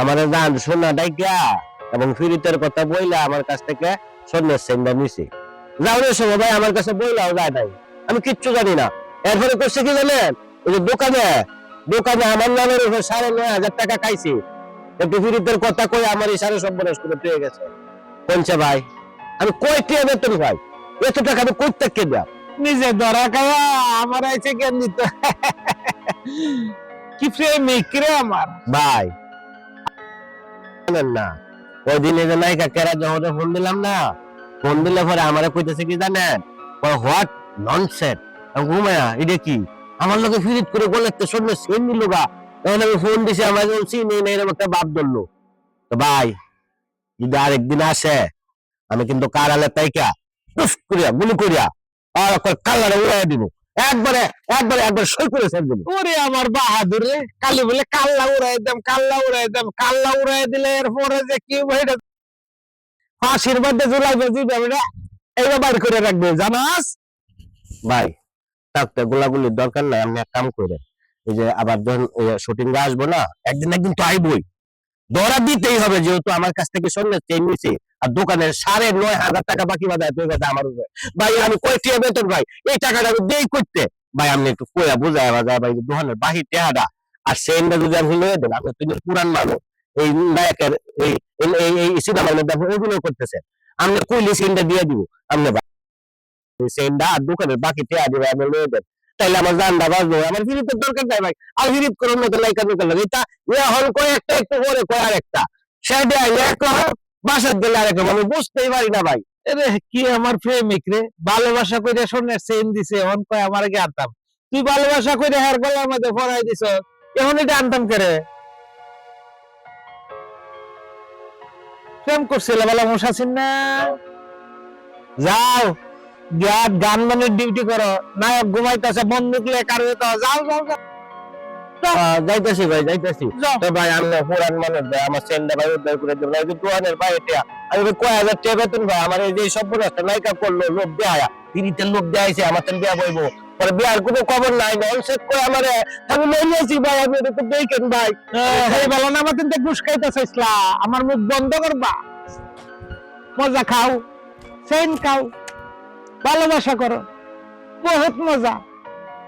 আমার দান সোনা ডাইকা, এবং ফিরিতের কথা বইলা আমার কাছ থেকে স্বর্ণের সেন্ডা নিছে। যাওয়ার সময় ভাই, আমার কাছে বইলাও যায় নাই। আমি কিচ্ছু জানি না। এরপরে করছে কি জানেন? ওই যে দোকানে দোকানে আমার নামের উপর সাড়ে নয় হাজার টাকা খাইছি। একটু ফিরিতের কথা কই আমার এই সাড়ে সর্বনাশ করে পেয়ে গেছে। কোনছে ভাই, আমি কই টিয়া বেতন ভাই? এত টাকা আমি কই থেকে দেব নিজে ধরা খাওয়া আমার আইছে জ্ঞান দিত। কি প্রেমিক রে আমার। ভাই জানেন না। ওই দিনে যে নায়িকা কেরা যখন ফোন দিলাম না, ফোন দিলে পরে আমারে কইতেছে কি জানেন? হোয়াট? ননসেট ঘুমায়া এটা কি? আমার লোকে ফিরিত করে বলে, তো শূন্য সেন দিল গা। তখন আমি ফোন দিছি, আমার বলছি নেই একটা বাপ ধরলো। তো ভাই, যদি আরেকদিন আসে, আমি কিন্তু কারালে তাইকা টুস করিয়া, গুলি করিয়া, আর কাল্লারে উড়াই দিব। একবারে একবারে একবার সই করে ছেড়ে ওরে আমার বাহাদুর রে কালি বলে কাল্লা উড়াই দাম কাল্লা উড়াই দাম কাল্লা উড়াই দিলে এরপরে যে কি ভাইটা ফাঁসির মধ্যে জুলাই বেজি দেবে এইবার বাইর করে রাখবে জানাস? ভাই থাকতে গোলাগুলির দরকার নাই আপনি এক কাম করে। এই যে আবার যখন শুটিং আসব না একদিন একদিন তো আইবই। ধরা দিতেই হবে যেহেতু আমার কাছ থেকে স্বর্ণের চেন নিছি আর দোকানের সাড়ে নয় হাজার টাকা বাকি বাদায় তুই কাছে আমার উপরে। ভাই, আমি কয়টি বেতন ভাই? এই টাকাটা আমি দেই করতে। ভাই, আপনি একটু কইয়া বুঝায় বাজায় ভাই, দোকানের বাহির টেহাটা আর সেনটা যদি আপনি লয়ে দেন, আপনি তুমি পুরান মানুষ। এই নায়কের, এই সিনেমার মধ্যে আপনি অভিনয় করতেছেন। আপনি কইলে সেনটা দিয়ে দিব। আপনি সেন্ডা আর দোকানের বাকি টেয়া দিবে আমি লয়ে দেন। তাইলে আমার জানডা বাজবো আমার ফিরিতে দরকার নাই ভাই। আর ফিরিত করুন না তো লাইকা দোকান লাগে। এটা হল কয় একটা, একটু পরে কয় আর একটা। সেটা এক বাসার গেলে আর একটা আমি বুঝতেই পারি না ভাই। রে কি আমার প্রেমিক রে? ভালোবাসা করে সোনের চেন দিছে। এখন কয়, আমার আগে আনতাম। তুই ভালোবাসা করে হার গলার মধ্যে ফরাই দিছ। এখন এটা আনতাম করে প্রেম করছিল বলা মশাসিন না যাও। গিয়া গান মানের ডিউটি করো। নায়ক ঘুমাইতেছে বন্দুক লিয়ে কারও তো যাও যাও যাও যাইতেছি ভাই যাইতেছি। তো ভাই আমি পুরান মানুষ ভাই আমার সেন্ডা ভাই উদ্ধার করে দেবো এই যে ভাই এটা আমি কয় হাজার টাকা বেতন ভাই আমার এই যে সব রাস্তা নাইকা করল লোক দেয়া দেয়াইছে আমার তেন বিয়া বইবো পরে বিয়ার কোনো খবর নাই না সেট করে আমার আমি লইয়াছি ভাই আমি এটা তো দেখেন ভাই। এই বলো না আমার তিনটে ঘুষ খাইতে চাইছিলা আমার মুখ বন্ধ করবা। মজা খাও চেন খাও। ভালোবাসা করো। বহুত মজা।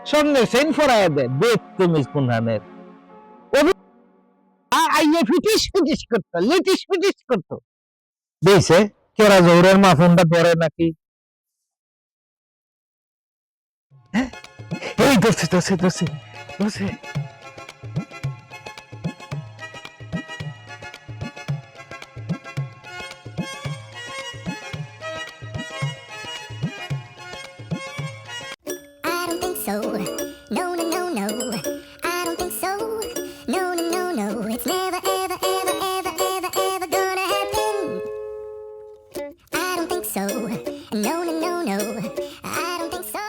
সন্ধ্যে চেন ফরাইয়া দে দেখ তুমি কোনহানের আইয়ে ফিটিস ফিটিস করতো, লিটিস ফিটিস করতো। কেরা জোরের মাফুনটা পরে নাকি? হ্যাঁ? এই, ধরছে ধরছে ধরছে ধরছে। So. No, no, no, no. I don't think so.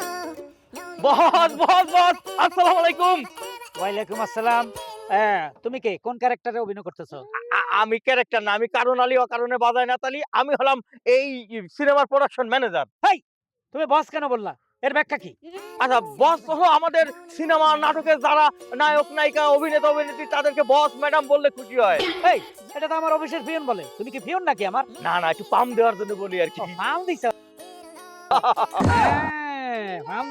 বস বস বস আসসালামু আলাইকুম। ওয়ালাইকুম আসসালাম। হ্যাঁ তুমি কে? কোন ক্যারেক্টারে অভিনয় করতেছো? আমি ক্যারেক্টার না আমি কারণ আলী অকারণে বাজায় নাতালি। আমি হলাম এই সিনেমার প্রোডাকশন ম্যানেজার ভাই তুমি বস কেন বললা? এর ব্যাখ্যা কি? আচ্ছা বস হলো আমাদের সিনেমা নাটকের যারা নায়ক নায়িকা অভিনেতা অভিনেত্রী তাদেরকে বস ম্যাডাম বললে খুশি হয়। এই এটা তো আমার অফিসের পিয়ন বলে। তুমি কি পিয়ন নাকি আমার? না না একটু পাম দেওয়ার জন্য বলি আর কি। ফার্ম দিছো? হ্যাঁ, ফার্ম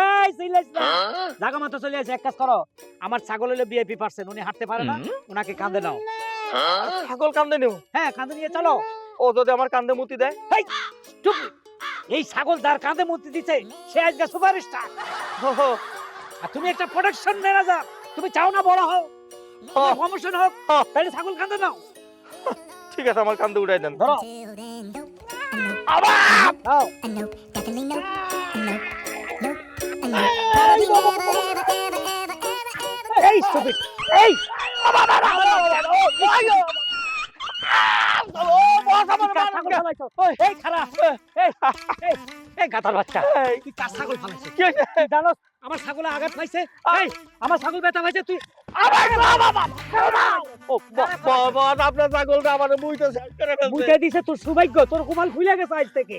এই সিলাইস না। জাগা মতো চলে আসে এক কাজ করো। আমার ছাগল হলো ভিআইপি পার্সন উনি হাঁটতে পারে না ওনাকে কাঁধে নাও। ছাগল কান্দে নিও হ্যাঁ কাঁধে নিয়ে চলো। ও যদি আমার কান্দে মুতি দেয়? চুপ। এই ছাগল যার কাঁধে মূর্তি দিছে সে আজকে সুপারস্টার আর তুমি একটা প্রোডাকশন ম্যানেজার তুমি চাও না বড় হও হ্যাঁ। প্রমোশন হোক হ্যাঁ। তাহলে ছাগল কাঁধে নাও ঠিক আছে আমার কান্দে উঠাই দেন ধরো. এই stupid এই। এই ছাগল মুইতে তোর সৌভাগ্য তোর কুমাল খুলে গেছে থেকে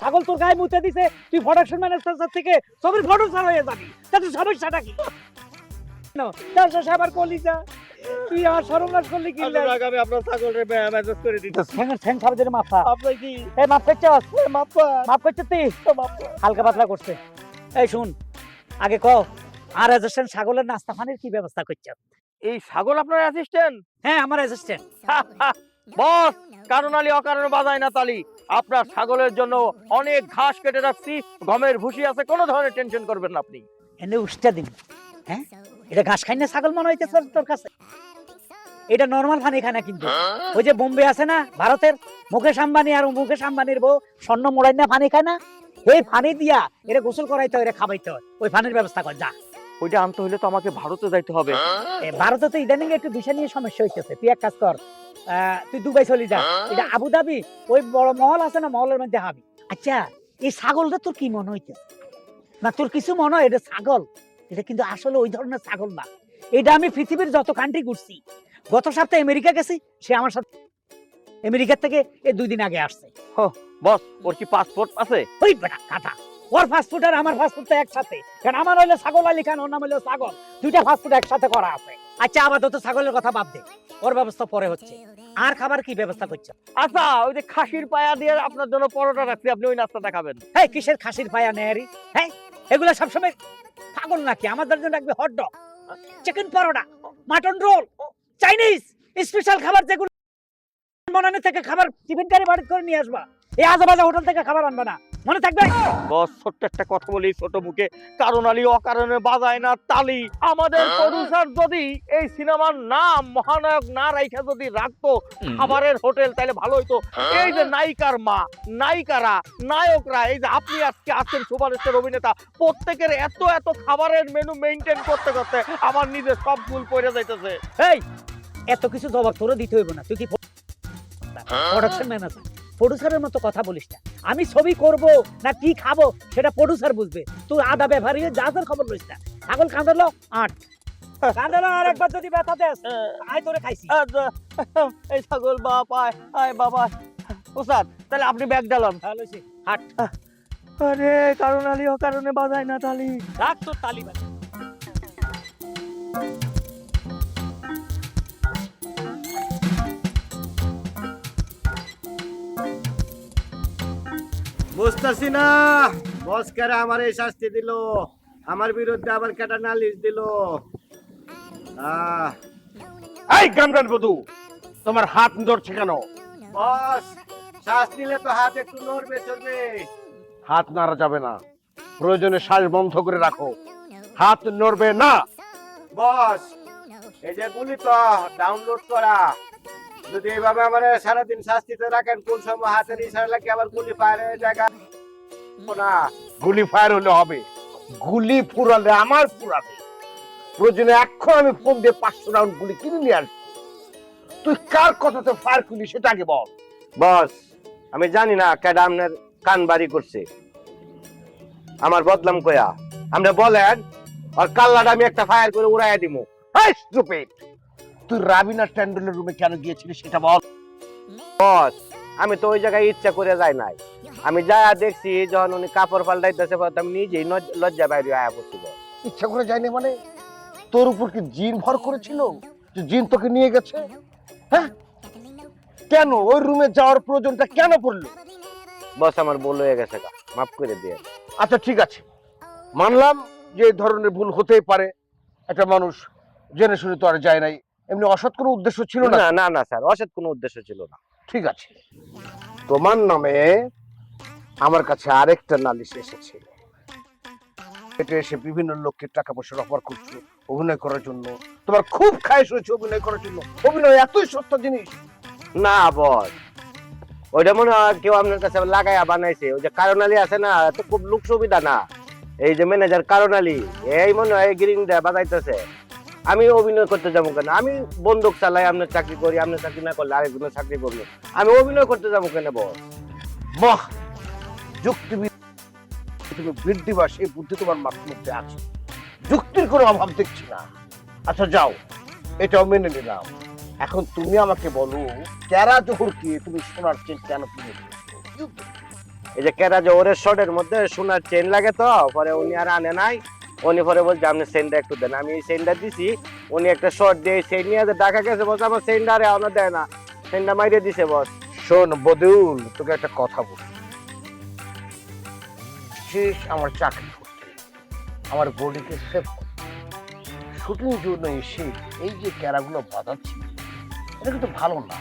ছাগল তোর গায়ে মুতে দিছে তুই প্রোডাকশন ম্যানেজার থেকে ছবির প্রডিউসার হয়ে যাবি সমস্যাটা কি না তার কলিজা আমার সর্বনাশ করলি কি আপনার আগে আপনার ছাগলের করে দিতেছি ঠ্যাং ঠ্যাং ছাড়া দিলে মাথা আপনি কি? এই মাপ তুই? হালকা পাতলা করছে। এই শুন আগে ক আর অ্যাসিস্ট্যান্ট ছাগলের নাস্তা পানির কি ব্যবস্থা করছ? এই ছাগল আপনার অ্যাসিস্ট্যান্ট হ্যাঁ আমার অ্যাসিস্ট্যান্ট বস কারণ আলী অকারণে বাজায় না তালি। আপনার ছাগলের জন্য অনেক ঘাস কেটে রাখছি গমের ভুসি আছে কোনো ধরনের টেনশন করবেন না আপনি। এনে উষ্টা দিন। হ্যাঁ? এটা ঘাস খাই না ছাগল মনে হইতেছে তোর কাছে। এটা নর্মাল পানি খায় না কিন্তু। ওই যে বোম্বে আছে না ভারতের মুকেশ আম্বানি আর মুকেশ আম্বানির বউ স্বর্ণ মোড়াই না পানি খায় না? এই পানি দিয়া এটা গোসল করাইতে হয় এটা খাবাইতে হয়। ওই পানির ব্যবস্থা কর যা। ওইটা আনতে হলে তো আমাকে ভারতে যাইতে হবে। ভারতে তো ইদানিং একটু বিষয় নিয়ে সমস্যা হইতেছে। তুই এক কাজ কর তুই দুবাই চলে যা। এটা আবুধাবি ওই বড় মহল আছে না মহলের মধ্যে হাবি। আচ্ছা এই ছাগলটা তোর কি মনে হইতেছে? না তোর কিছু মনে হয়? এটা ছাগল? এটা কিন্তু আসলে ওই ধরনের ছাগল না। এটা আমি পৃথিবীর যত কান্ট্রি ঘুরছি গত সপ্তাহে আমেরিকা গেছি সে আমার সাথে আমেরিকার থেকে এ দুই দিন আগে আসছে। বস ওর কি পাসপোর্ট আছে? ওই বেটা কাটা ওর ফাস্টফুড আর আমার ফাস্টফুড তো একসাথে। কারণ আমার হইল ছাগল আলী খান ওর নাম হইল ছাগল। দুইটা ফাস্টফুড একসাথে করা আছে। আচ্ছা আপাতত ছাগলের কথা বাদ দে। ওর ব্যবস্থা পরে হচ্ছে। আর খাবার কি ব্যবস্থা করছ? আচ্ছা ওই যে খাসির পায়া দিয়ে আপনার জন্য পরোটা রাখছি আপনি ওই নাস্তাটা খাবেন। হ্যাঁ কিসের খাসির পায়া নেয়ারি হ্যাঁ এগুলো সবসময় পাগল নাকি? আমাদের জন্য রাখবে hot dog chicken paratha mutton roll Chinese special খাবার যেগুলো মনানি থেকে খাবার টিফিন গাড়ি বাড়ি করে নিয়ে আসবা। এই আজ হোটেল থেকে খাবার আনবা না। মনে থাকবে? বস ছোট্ট একটা কথা বলি ছোট মুখে। কারণ আলী অকারণে বাজায় না তালি। আমাদের প্রডিউসার যদি এই সিনেমার নাম মহানায়ক না রাইখা যদি রাখতো খাবারের হোটেল তাহলে ভালো হইতো। এই যে নায়িকার মা নায়িকারা নায়করা এই যে আপনি আজকে আছেন সুপারস্টার অভিনেতা প্রত্যেকের এত এত খাবারের মেনু মেনটেন করতে করতে আমার নিজের সব ভুল পড়ে যাইতেছে। এই এত কিছু জবাব তোরে দিতে হইব না। তুই কি প্রোডাকশন ম্যানেজার প্রডিউসারের মতো কথা বলিস না। আমি ছবি করব না কি খাব সেটা প্রডিউসার বুঝবে। তুই আদা ব্যাপারী হয়ে যা তোর খবর লইস না। ছাগল কাঁদালো আট। কাঁদালো আর একবার যদি ব্যথা দেস আয় তোরে খাইছি। এই ছাগল বাপ আয় বাবা। ওস্তাদ তাহলে আপনি ব্যাগ ডালান লইছি। হাট আরে কারণ আলী অকারণে বাজায় না তালি। রাখ তোর তালি তালিবান বুঝতেছি না। বস কেরা আমার এই শাস্তি দিল আমার বিরুদ্ধে আবার কেটা নালিশ দিল। এই গামরান বধু তোমার হাত ধরছে কেন? বস শ্বাস নিলে তো হাত একটু নড়বে চলবে হাত নাড়া যাবে না। প্রয়োজনে শ্বাস বন্ধ করে রাখো। হাত নড়বে না। বস এই যে গুলি তো ডাউনলোড করা। যদি এইভাবে আমার সারাদিন শাস্তিতে রাখেন, কোন সময় হাতের ইশারা লাগে আবার গুলি ফায়ারের জায়গা না। গুলি ফায়ার হলে হবে। গুলি ফুরালে আমার ফুরাবে। প্রয়োজনে এখন আমি ফোন দিয়ে পাঁচশো রাউন্ড গুলি কিনে নিয়ে আসব। তুই কার কথাতে ফায়ার করলি সেটা আগে বল। বস, আমি জানি না আপনার কান বাড়ি করছে। আমার বদলাম কয়া? আমরা বলেন, আর কাল্লাটা আমি একটা ফায়ার করে উড়াইয়া এই stupid! তুই রাবিনা ট্যান্ডেলের রুমে কেন গিয়েছিলি সেটা বল। বস আমি তো ওই জায়গায় ইচ্ছা করে যাই নাই। আমি যা দেখছি যখন উনি কাপড় পাল্টাইতেছে আমি নিজেই নজ- লজ্জা বাইরে আয়া বস। ইচ্ছা করে যায়নি মানে? তোর উপর কি জিন ভর করেছিল? যে জিন তোকে নিয়ে গেছে? হ্যাঁ? কেন? ওই রুমে যাওয়ার প্রয়োজনটা কেন পড়ল? বস আমার ভুল হয়ে গেছে গা। মাফ করে দিয়ে আচ্ছা ঠিক আছে। মানলাম যে এই ধরনের ভুল হতেই পারে। একটা মানুষ জেনে শুনে তো আর যায় নাই। এমনি অসৎ কোনো উদ্দেশ্য ছিল না? না না স্যার অসৎ কোনো উদ্দেশ্য ছিল না। ঠিক আছে। তোমার নামে আমার কাছে আরেকটা নালিশ এসেছে। এটা এসে বিভিন্ন লোককে টাকা পয়সা অফার করছ অভিনয় করার জন্য। তোমার খুব খায়স হয়েছে অভিনয় করার জন্য। অভিনয় এতই সস্তা জিনিস। না বস। ওইটা মনে হয় কেউ আপনার কাছে লাগাইয়া বানাইছে। ওই যে কারণালি আছে না তো খুব লোক সুবিধা না। এই যে ম্যানেজার কারণালি এই মনে হয় গ্রিন দেয়া বাজাইতেছে। আমি অভিনয় করতে যাব কেন? আমি বন্দুক চালাই আপনার চাকরি করি আপনার চাকরি না করলে আরেকজনের চাকরি করব। আমি অভিনয় করতে যাব কেন বস বাহ যুক্তিবিদ, তুমি বৃদ্ধি বা সেই বুদ্ধি তোমার মাথার মধ্যে আছে। যুক্তির কোনো অভাব দেখছি না। আচ্ছা যাও। এটাও মেনে নিলাম। এখন তুমি আমাকে বলো ক্যারা জোহরকে তুমি সোনার চেন কেন কিনে এই যে কেরা জোহরের শর্টের মধ্যে সোনার চেন লাগে তো, পরে উনি আর আনে নাই। উনি পরে বলছে, আপনি সেন্ডটা একটু দেন। আমি এই সেন্ডটা দিছি, উনি একটা শর্ট দিয়ে সেন্ড নিয়ে ঢাকা গেছে বস আমার সেন্ডটা আরে আমার দেয় না। সেন্ডটা মাইরে দিছে, বস। শোন বদিউল তোকে একটা কথা বল। শেষ আমার চাকরি করতে আমার বডিকে সেভ শুটিং জন্য এসে এই যে ক্যারাগুলো বাঁধাচ্ছি এটা কিন্তু ভালো না।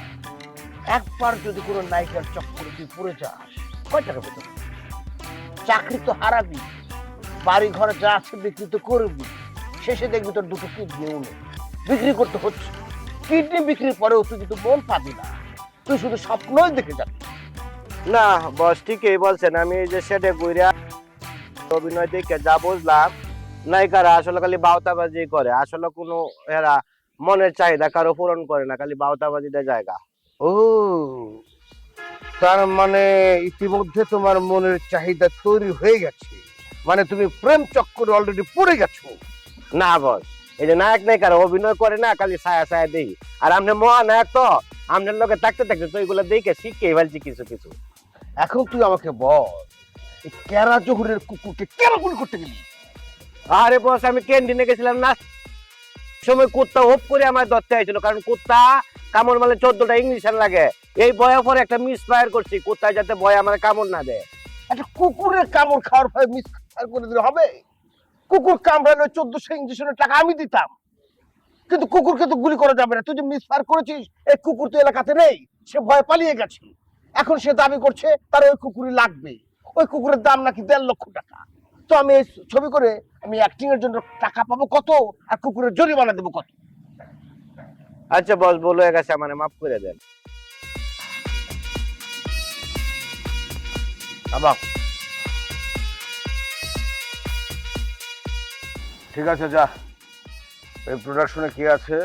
একবার যদি কোনো নায়িকার চক্করে তুই পড়ে যাস, কয় টাকা বেতন? চাকরি তো হারাবি। বাড়ি ঘরে যা আছে বিক্রি তো করবি। শেষে দেখবি তোর দুটো কিডনিও নেই বিক্রি করতে হচ্ছে। কিডনি বিক্রির পরেও তুই কিন্তু মন পাবি না। তুই শুধু স্বপ্নই দেখে যাবি। না বস ঠিকই বলছেন। আমি এই যে সেটে ঘুরে অভিনয় দেখে যা বুঝলাম নায়িকারা আসলে খালি বাউতাবাজি করে। আসলে কোনো এরা মনের চাহিদা কারও পূরণ করে না খালি বাউতাবাজিটা জায়গা। ও তার মানে ইতিমধ্যে তোমার মনের চাহিদা তৈরি হয়ে গেছে। মানে তুমি প্রেম চক্করে অলরেডি পড়ে গেছো। না বস এই যে নায়ক নায়িকারা অভিনয় করে না খালি ছায়া ছায়া দেই। আর আপনি মহানায়ক তো আপনার লোকে থাকতে থাকতে তো এগুলো দেখে শিখে ফেলছি কিছু কিছু। এখন তুই আমাকে বল এই কেরা জহুরের কুকুরকে কেন গুলি করতে গেলি? আরে বস আমি ক্যান্টিনে গেছিলাম না সময় কুত্তা হোপ করে আমার ধরতে হয়েছিল কারণ কুত্তা কামড় মারলে চোদ্দটা ইংলিশন লাগে। এই বয়ে পরে একটা মিস ফায়ার করছি কুত্তায় যাতে ভয় আমার কামড় না দেয়। একটা কুকুরের কামড় খাওয়ার ফলে মিস করে দিলে হবে? কুকুর কামড়ালে চোদ্দশো ইঞ্জেকশনের টাকা আমি দিতাম। কিন্তু কুকুরকে তো গুলি করা যাবে না। তুই যে মিস ফায়ার করেছিস, এই কুকুর তো এলাকাতে নেই। সে পালিয়ে গেছে। এখন সে দাবি করছে, তার ওই কুকুরই লাগবে। ওই কুকুরের দাম নাকি দেড় লক্ষ টাকা। তো আমি এই ছবি করে আমি অ্যাক্টিং এর জন্য টাকা পাবো কত, আর কুকুরের জরিমানা দেবো কত? আচ্ছা বস বলো গেছে মানে মাফ করে দেন। আবার। ঠিক আছে যা। এই প্রোডাকশনে কি আছে?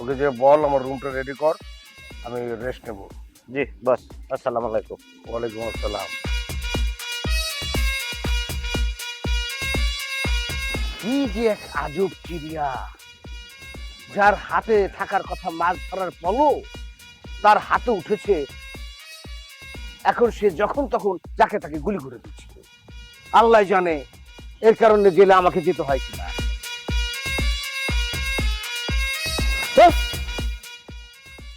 ওকে যে বল আমার রুমটা রেডি কর। আমি রেস্ট নেব। জি বস। আসসালামু আলাইকুম। ওয়ালাইকুম আসসালাম। কি যে এক আজব চিড়িয়া। যার হাতে থাকার কথা মাছ ধরার পলো তার হাতে উঠেছে এখন সে যখন তখন যাকে তাকে গুলি করে দিচ্ছে। আল্লাহ জানে এর কারণে জেলে আমাকে যেতে হয় কিনা।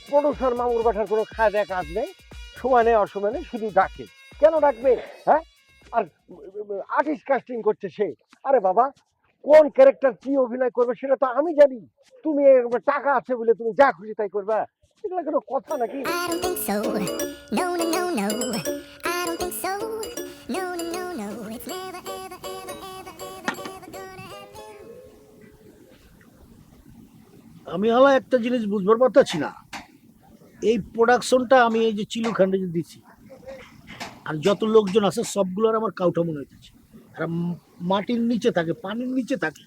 প্রডিউসার মামুর বাঠার কোনো খায় কাজ নেই অসময় নেই, শুধু ডাকে। কেন ডাকবে? হ্যাঁ? আর আর্টিস্ট কাস্টিং করছে সে। আরে বাবা, কোন ক্যারেক্টার কি অভিনয় করবে সেটা তো আমি জানি। তুমি টাকা আছে বলে তুমি যা খুশি তাই করবা। এগুলো কোনো কথা নাকি. আমি হলো একটা জিনিস বুঝবার পারতেছি না। এই প্রোডাকশনটা আমি এই যে চিলুখান্ডে যে দিছি আর যত লোকজন আছে সবগুলোর আমার কাউটা মনে হইতেছে। আর মাটির নিচে থাকে পানির নিচে থাকে।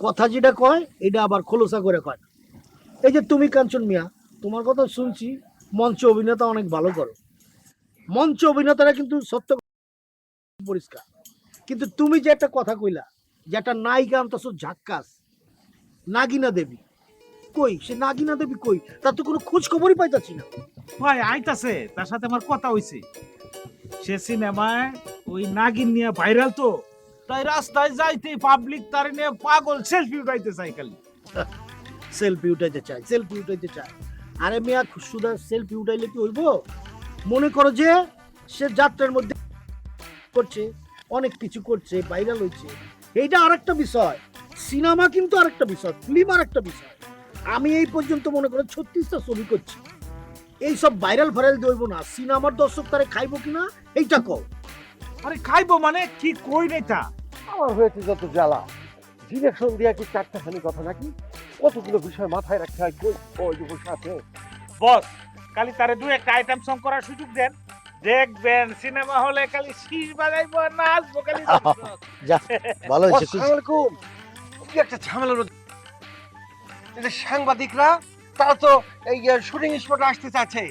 কথা যেটা কয় এটা আবার খোলসা করে কয় এই যে তুমি কাঞ্চন মিয়া তোমার কথা শুনছি মঞ্চ অভিনেতা অনেক ভালো করো। মঞ্চ অভিনেতারা কিন্তু সত্য পরিষ্কার। কিন্তু তুমি যে একটা কথা কইলা যে একটা নায়িকা আনতেছো ঝাক্কাস নাগিনা দেবী কই? সে নাগিনা দেবী কই? তার তো কোনো খোঁজ খবরই পাইতাছি না। ভাই আইতাছে তার সাথে আমার কথা হইছে। সে সিনেমায় ওই নাগিন নিয়ে ভাইরাল তো তাই রাস্তায় যাইতে পাবলিক তার নিয়ে পাগল সেলফি উঠাইতে চাই খালি। সেলফি উঠাইতে চাই সেলফি উঠাইতে চায়। আরে মিয়া সুদা সেলফি উঠাইলে কি হইব? মনে করো যে সে যাত্রার মধ্যে করছে অনেক কিছু করছে ভাইরাল হয়েছে এইটা আরেকটা বিষয়। সিনেমা কিন্তু আরেকটা বিষয় ফিল্ম আরেকটা বিষয়। আমি এই পর্যন্ত মনে করো ছত্রিশটা ছবি করছি। এই সব ভাইরাল ভাইরাল দইব না। সিনেমার দর্শক তারে খাইবো কিনা এইটা কও। আরে খাইবো মানে কি কই নাই তা আমার হয়েছে যত জ্বালা। ডিরেকশন দিয়া কি চারটাখানি কথা নাকি? কতগুলো বিষয় মাথায় রাখতে হয়? কই ওই যে বসে আছে? বস খালি তারে দু একটা আইটেম সং করার সুযোগ দেন। দেখবেন সিনেমা হলে খালি শীষ বাজাইবো নাচবো খালি দর্শক। ভালো আসসালামু আলাইকুম কি একটা ঝামেলা রয়েছে এই যে সাংবাদিকরা তারা তো এই শুটিং স্পটে আসতে চাচ্ছে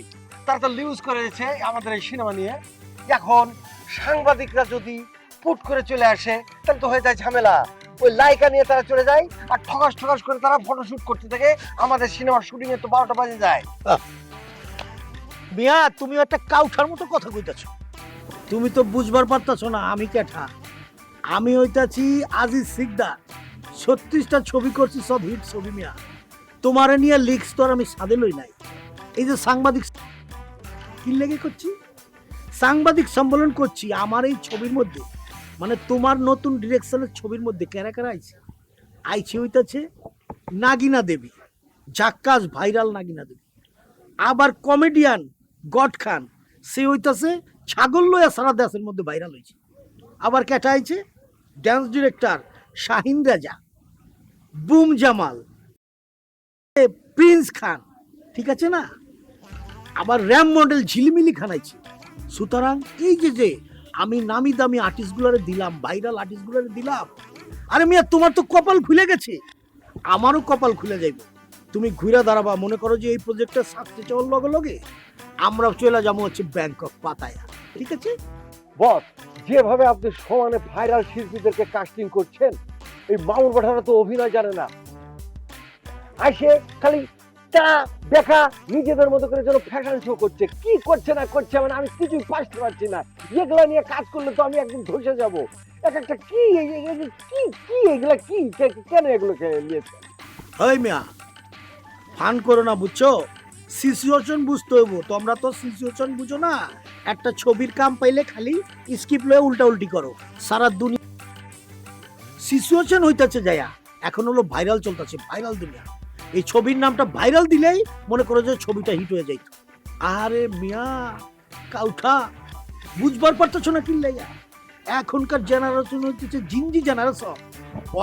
তারা তো লিউজ করেছে আমাদের এই সিনেমা নিয়ে। এখন সাংবাদিকরা যদি পুট করে চলে আসে তাহলে তো হয়ে যায় ঝামেলা। ওই লাইকা নিয়ে তারা চলে যায় আর ঠকাস ঠকাস করে তারা ফটোশুট করতে থাকে। আমাদের সিনেমার শুটিং এ তো বারোটা বাজে যায়। মিয়া তুমি একটা কাউঠার মতো কথা কইতাছো। তুমি তো বুঝবার পারতাছো না আমি কেঠা। আমি হইতাছি আজিজ সিকদার। ছত্রিশটা ছবি করছি, সব হিট ছবি মিয়া। তোমারে নিয়ে লিখস তো আর আমি সাদে লই নাই। এই যে সাংবাদিক কি লেগে করছি? সাংবাদিক সম্মেলন করছি আমার এই ছবির মধ্যে। মানে তোমার নতুন ডিরেকশনের ছবির মধ্যে কেরা কেরা আইছে? আইছে হইতাছে নাগিনা দেবী, জাক্কাস ভাইরাল নাগিনা দেবী। আবার কমেডিয়ান গড খান, সে হইতাছে ছাগল লয়া সারা দেশের মধ্যে ভাইরাল হয়েছে আবার কেটা আইছে? ড্যান্স ডিরেক্টর শাহিন রাজা, বুম জামাল প্রিন্স খান, ঠিক আছে না? আবার র্যাম মডেল ঝিলিমিলি খান আইছে। সুতরাং এই যে যে আমি নামি দামি আর্টিস্টগুলোরে দিলাম ভাইরাল আর্টিস্টগুলোরে দিলাম। আরে মিয়া, তোমার তো কপাল খুলে গেছে। আমারও কপাল খুলে যাইব। তুমি ঘুরে দাঁড়াবা, মনে করো যে এই প্রজেক্টটা সাকসেস হওয়ার লগে লগে আমরা চলে যাব হচ্ছে ব্যাংকক পাতায়া ঠিক আছে? বস, যেভাবে আপনি সমানে ভাইরাল শিল্পীদেরকে কাস্টিং করছেন, এই মামুর পাঠানো তো অভিনয় জানে না। আসে খালি তা দেখা নিজেদের মতো করে যেন ফ্যাশন শো করছে। কি করছে না করছে মানে আমি কিছুই পারতে পারছি না। এগুলা নিয়ে কাজ করলে তো আমি একদিন ধসে যাব। এক একটা কি কি কি এগুলা কি? কেন এগুলোকে নিয়েছে? ওই মিয়া, ফান করো না, বুঝছ? সিচুয়েশন বুঝতে হইব। তোমরা তো সিচুয়েশন বুঝো না। একটা ছবির কাম পাইলে খালি স্কিপ লয়ে উল্টা উল্টি করো। সারা দুনিয়া সিচুয়েশন হইতাছে যায়া। এখন হলো ভাইরাল চলতেছে ভাইরাল দুনিয়া। এই ছবির নামটা ভাইরাল দিলেই মনে করো যে ছবিটা হিট হয়ে যাইত। আরে মিয়া, কাউঠা, বুঝবার পারতেছো না কিনলাইয়া এখনকার জেনারেশন হচ্ছে জিঞ্জি জেনারেশন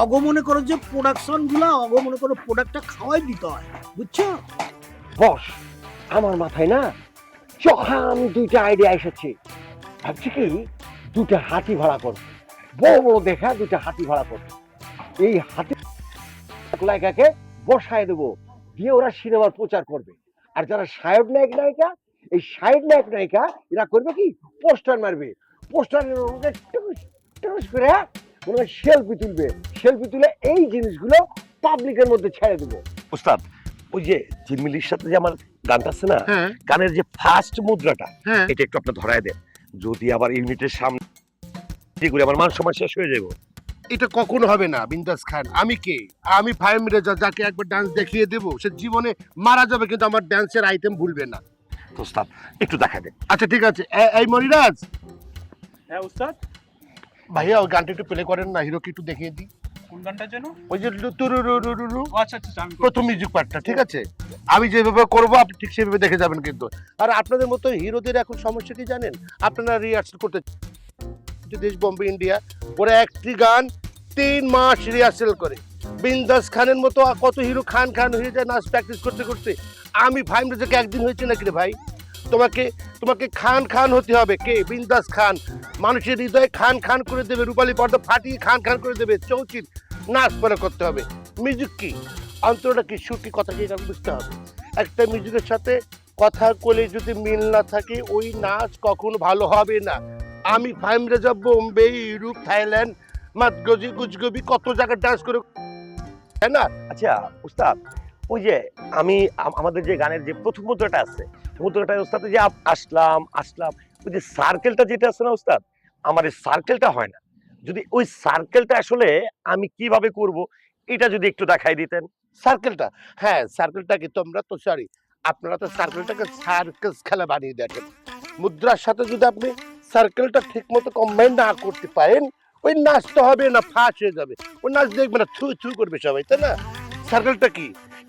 অগ মনে করো যে প্রোডাকশনগুলা, অগ মনে করো প্রোডাক্টটা খাওয়াই দিতে হয়, বুঝছ? বস, আমার মাথায় না চখাম দুইটা আইডিয়া এসেছে। ভাবছি কি দুটা হাতি ভাড়া কর বড় বড় দেখা দুটা হাতি ভাড়া কর এই হাতি লাইকাকে বসায় দেবো দিয়ে ওরা সিনেমার প্রচার করবে। আর যারা সায়ক নায়ক নায়িকা এই সাইড নায়ক নায়িকা এরা করবে কি? পোস্টার মারবে। পোস্টারের করে সেলফি তুলবে। সেলফি তুলে এই জিনিসগুলো পাবলিকের মধ্যে ছেড়ে দেবো। উস্তাদ ওই যে ঝিলমিলির সাথে যে আমার গানটা আছে না হ্যাঁ। গানের যে ফার্স্ট মুদ্রাটা হ্যাঁ। এটা একটু আপনি ধরায় দেন। যদি আবার ইউনিটের সামনে করে আমার মান সম্মান শেষ হয়ে যাব এটা কখনো হবে না বিন্দাস খান। আমি কে? আমি ফাইভ রেজা যাকে একবার ডান্স দেখিয়ে দেব সে জীবনে মারা যাবে কিন্তু আমার ডান্সের আইটেম ভুলবে না। তো উস্তাদ একটু দেখা দেন আচ্ছা ঠিক আছে। এই মনিরাজ হ্যাঁ উস্তাদ ভাইয়া ওই গানটা একটু প্লে করেন না হিরোকে একটু দেখিয়ে দিই। কোন গানটা যেন ওই যে লু- তুরু রু রু রু রু, ও আচ্ছা আচ্ছা আমি প্রথম মিউজিক পার্টটা ঠিক আছে? আমি যেভাবে করব আপনি ঠিক সেভাবে দেখে যাবেন কিন্তু। আর আপনাদের মতো হিরোদের এখন সমস্যা কি জানেন? আপনারা রিহার্সাল করতে দেশ বোম্বে, ইন্ডিয়া, ওরা একটি গান তিন মাস রিহার্সেল করে। বিন্দাস খানের মতো কত হিরো খান খান হয়ে যায়, নাচ প্র্যাকটিস করতে করতে। আমি ভাই মৃজাকে একদিন হয়েছে নাকি রে ভাই? তোমাকে তোমাকে খান খান হতে হবে। কে? বিন্দাস খান। মানুষের হৃদয়ে খান খান করে দেবে, রূপালী পর্দা ফাটিয়ে খান খান করে দেবে, চৌচির নাচ পরে করতে হবে। মিউজিক কি? অন্তরটা কি সুর কি, কথা কি, এটা বুঝতে হবে। একটা মিউজিকের সাথে কথা কোলে যদি মিল না থাকে, ওই নাচ কখনো ভালো হবে না। আমি ফাইম রেজা বোম্বে ইউরোপ থাইল্যান্ড মাতগজি গুজগবি কত জায়গায় ডান্স করে তাই না? আচ্ছা উস্তাদ ওই যে আমি আমাদের যে গানের যে প্রথম মুদ্রাটা আছে মুদ্রাটা উস্তাদ যে আসলাম আসলাম ওই যে সার্কেলটা যেটা আছে না উস্তাদ আমার এই সার্কেলটা হয় না। যদি ওই সার্কেলটা আসলে আমি কীভাবে করব এটা যদি একটু দেখাই দিতেন। সার্কেলটা হ্যাঁ সার্কেলটাকে তোমরা তো সরি আপনারা তো সার্কেলটাকে সার্কাস খেলা বানিয়ে দেখেন। মুদ্রার সাথে যদি আপনি সার্কেলটা ঠিক মতো কম্বাইন না করতে পারেন, ওই নাচ তো হবে না, ফাঁস হয়ে যাবে। ওই নাচ দেখবে না থু থু করবে সবাই, তাই না? সার্কেলটা কি?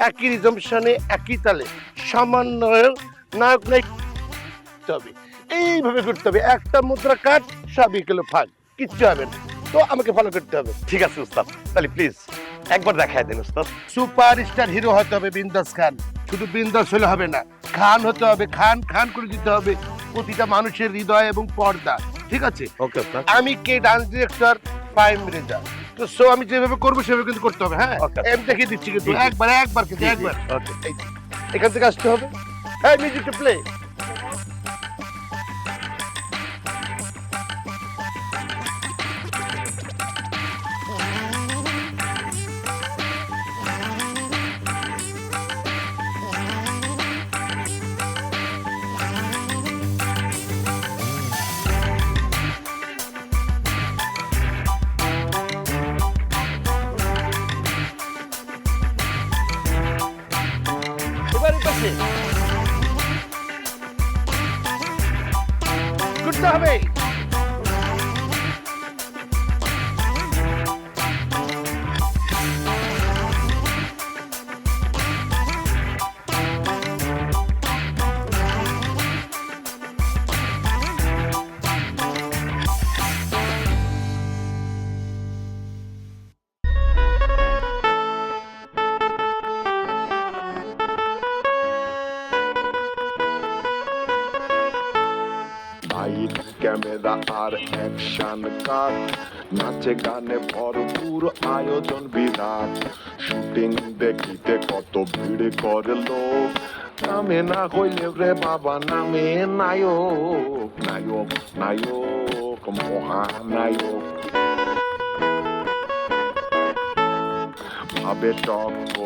একই রিজমশনে একই তালে। সমন্বয় নায়ক নায়ক হবে। এইভাবে করতে হবে। একটা মুদ্রা কাট সবই গেলো ফাঁক কিচ্ছু হবে না। তো আমাকে ফলো করতে হবে। ঠিক আছে, উস্তাদ। তাহলে প্লিজ একবার দেখাই দেন, উস্তাদ। সুপার স্টার হিরো হতে হবে বিন্দাস খান। শুধু বিন্দাস হলে হবে না, খান হতে হবে, খান খান করে দিতে হবে। প্রতিটা মানুষের হৃদয় এবং পর্দা ঠিক আছে? ওকে আমি কে ডান্স ডিরেক্টর প্রাইম রেজা তো সো আমি যেভাবে করব সেভাবে কিন্তু করতে হবে হ্যাঁ? এম আমি দেখিয়ে দিচ্ছি কিন্তু। একবার একবার কিন্তু একবার। এখান থেকে আসতে হবে। হ্যাঁ মিউজিকটা প্লে আর অ্যাকশন কাট নাচে গানে ভরপুর আয়োজন বিরাট। শুটিং দেখিতে কত ভিড় করে লোক নামে না হইলে রে বাবা, নামে নায়ক নায়ক নায়ক, মহানায়ক। ভাবে টক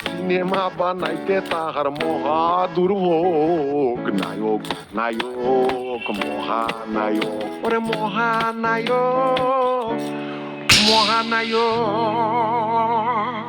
সিনেমা বানাইতে তাহার মহা দুর্ভোগ নায়ক নায়ক মহানায়ক ওরে মহানায়ক মহানায়ক